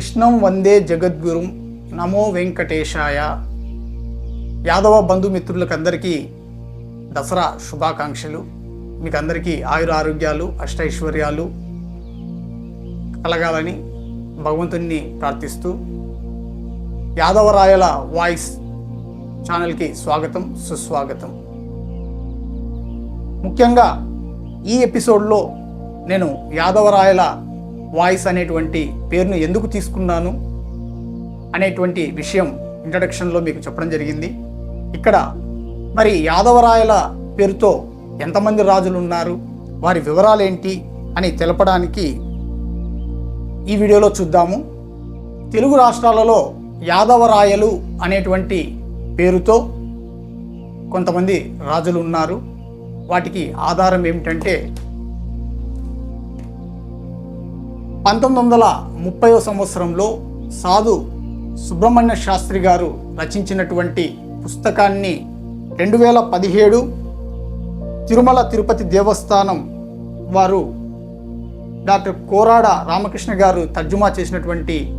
కృష్ణం వందే జగద్గురుం నమో వెంకటేశాయ. యాదవ బంధుమిత్రులకు అందరికీ దసరా శుభాకాంక్షలు. మీకు అందరికీ ఆయుర ఆరోగ్యాలు అష్టైశ్వర్యాలు కలగాలని భగవంతుణ్ణి ప్రార్థిస్తూ యాదవరాయల వాయిస్ ఛానల్కి స్వాగతం సుస్వాగతం. ముఖ్యంగా ఈ ఎపిసోడ్లో నేను యాదవరాయల వాయిస్ అనేటువంటి పేరును ఎందుకు తీసుకున్నాను అనేటువంటి విషయం ఇంట్రడక్షన్లో మీకు చెప్పడం జరిగింది. ఇక్కడ మరి యాదవరాయల పేరుతో ఎంతమంది రాజులు ఉన్నారు వారి వివరాలేంటి అని తెలపడానికి ఈ వీడియోలో చూద్దాము. తెలుగు రాష్ట్రాలలో యాదవరాయలు అనేటువంటి పేరుతో కొంతమంది రాజులు ఉన్నారు. వాటికి ఆధారం ఏమిటంటే పంతొమ్మిది వందల ముప్పై సంవత్సరంలో సాధు సుబ్రహ్మణ్య శాస్త్రి గారు రచించినటువంటి పుస్తకాన్ని రెండు వేల పదిహేడు తిరుమల తిరుపతి దేవస్థానం వారు డాక్టర్ కోరాడ రామకృష్ణ గారు తర్జుమా చేసినటువంటి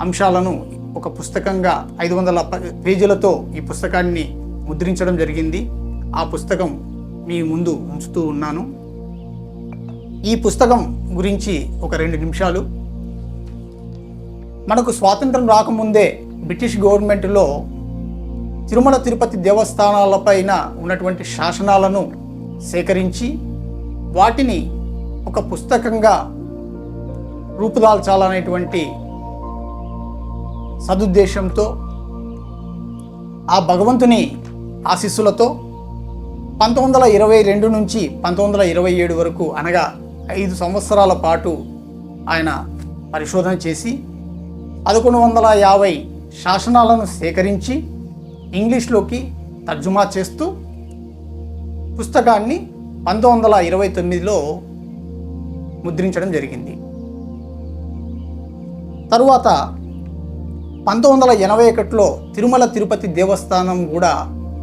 అంశాలను ఒక పుస్తకంగా ఐదు వందల ప- పేజీలతో ఈ పుస్తకాన్ని ముద్రించడం జరిగింది. ఆ పుస్తకం మీ ముందు ఉంచుతూ ఉన్నాను. ఈ పుస్తకం గురించి ఒక రెండు నిమిషాలు. మనకు స్వాతంత్రం రాకముందే బ్రిటిష్ గవర్నమెంట్లో తిరుమల తిరుపతి దేవస్థానాలపైన ఉన్నటువంటి శాసనాలను సేకరించి వాటిని ఒక పుస్తకంగా రూపుదాల్చాలనేటువంటి సదుద్దేశంతో ఆ భగవంతుని ఆశీస్సులతో పంతొమ్మిది వందల ఇరవై రెండు నుంచి పంతొమ్మిది వందల ఇరవై ఏడు వరకు అనగా ఐదు సంవత్సరాల పాటు ఆయన పరిశోధన చేసి పదకొండు వందల యాభై శాసనాలను సేకరించి ఇంగ్లీష్లోకి తర్జుమా చేస్తూ పుస్తకాన్ని పంతొమ్మిది వందల ఇరవై తొమ్మిదిలో ముద్రించడం జరిగింది. తరువాత పంతొమ్మిది వందల ఎనభై ఒకటిలో తిరుమల తిరుపతి దేవస్థానం కూడా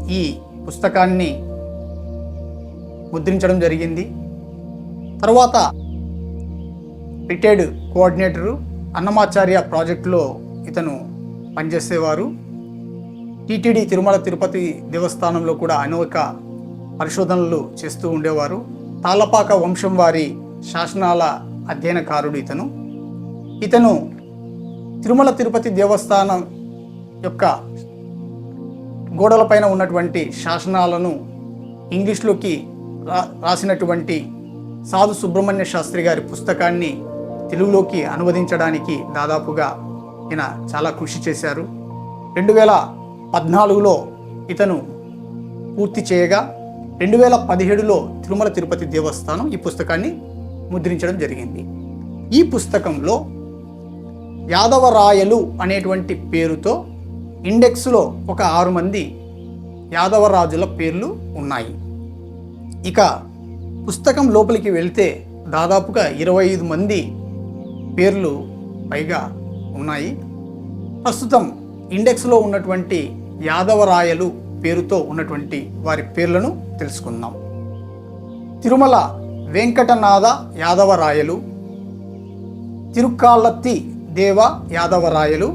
ఈ పుస్తకాన్ని ముద్రించడం జరిగింది. తర్వాత రిటైర్డ్ కోఆర్డినేటరు అన్నమాచార్య ప్రాజెక్టులో ఇతను పనిచేసేవారు. టీటీడీ తిరుమల తిరుపతి దేవస్థానంలో కూడా అనేక పరిశోధనలు చేస్తూ ఉండేవారు. తాళ్ళపాక వంశం వారి శాసనాల అధ్యయనకారుడు ఇతను. ఇతను తిరుమల తిరుపతి దేవస్థానం యొక్క గోడలపైన ఉన్నటువంటి శాసనాలను ఇంగ్లీష్లోకి రా రాసినటువంటి సాధు సుబ్రహ్మణ్య శాస్త్రి గారి పుస్తకాన్ని తెలుగులోకి అనువదించడానికి దాదాపుగా ఈయన చాలా కృషి చేశారు. రెండు వేల పద్నాలుగులో ఇతను పూర్తి చేయగా రెండు వేల పదిహేడులో తిరుమల తిరుపతి దేవస్థానం ఈ పుస్తకాన్ని ముద్రించడం జరిగింది. ఈ పుస్తకంలో యాదవరాయలు అనేటువంటి పేరుతో ఇండెక్స్లో ఒక ఆరు మంది యాదవరాజుల పేర్లు ఉన్నాయి. ఇక పుస్తకం లోపలికి వెళ్తే దాదాపుగా ఇరవై ఐదు మంది పేర్లు పైగా ఉన్నాయి. ప్రస్తుతం ఇండెక్స్లో ఉన్నటువంటి యాదవరాయలు పేరుతో ఉన్నటువంటి వారి పేర్లను తెలుసుకుందాం. తిరుమల వెంకటనాథ యాదవరాయలు తిరుక్కాళ్ళత్తి దేవ యాదవరాయలు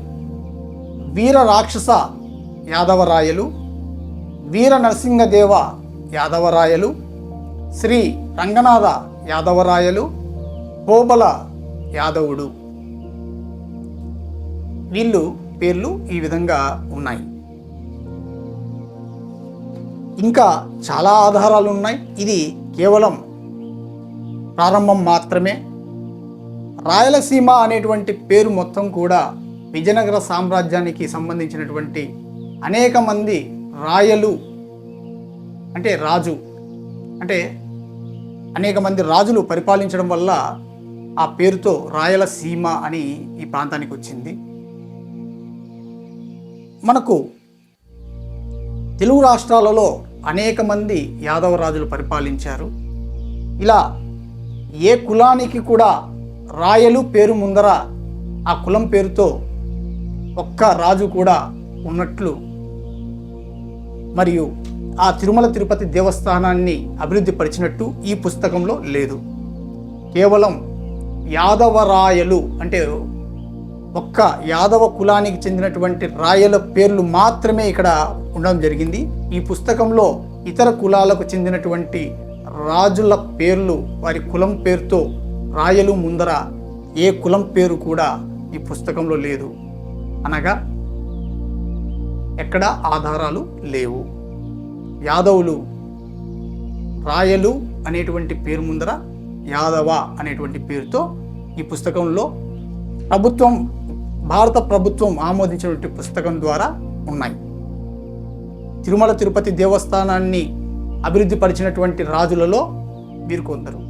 వీర రాక్షస యాదవరాయలు వీర నరసింహదేవ యాదవరాయలు శ్రీ రంగనాథ యాదవరాయలు కోబల యాదవుడు. వీళ్ళు పేర్లు ఈ విధంగా ఉన్నాయి. ఇంకా చాలా ఆధారాలు ఉన్నాయి. ఇది కేవలం ప్రారంభం మాత్రమే. రాయలసీమ అనేటువంటి పేరు మొత్తం కూడా విజయనగర సామ్రాజ్యానికి సంబంధించినటువంటి అనేక మంది రాయలు అంటే రాజు అంటే అనేక మంది రాజులు పరిపాలించడం వల్ల ఆ పేరుతో రాయలసీమ అని ఈ ప్రాంతానికి వచ్చింది. మనకు తెలుగు రాష్ట్రాలలో అనేక మంది యాదవ రాజులు పరిపాలించారు. ఇలా ఏ కులానికి కూడా రాయలు పేరు ముందర ఆ కులం పేరుతో ఒక్క రాజు కూడా ఉన్నట్లు మరియు ఆ తిరుమల తిరుపతి దేవస్థానాన్ని అభివృద్ధి పరిచినట్టు ఈ పుస్తకంలో లేదు. కేవలం యాదవరాయలు అంటే ఒక్క యాదవ కులానికి చెందినటువంటి రాయల పేర్లు మాత్రమే ఇక్కడ ఉండడం జరిగింది. ఈ పుస్తకంలో ఇతర కులాలకు చెందినటువంటి రాజుల పేర్లు వారి కులం పేరుతో రాయలు ముందర ఏ కులం పేరు కూడా ఈ పుస్తకంలో లేదు. అనగా ఎక్కడ ఆధారాలు లేవు. యాదవులు రాయలు అనేటువంటి పేరు ముందర యాదవ అనేటువంటి పేరుతో ఈ పుస్తకంలో ప్రభుత్వం భారత ప్రభుత్వం ఆమోదించినటువంటి పుస్తకం ద్వారా ఉన్నాయి. తిరుమల తిరుపతి దేవస్థానాన్ని అభివృద్ధి పరిచినటువంటి రాజులలో వీరు కొందరు.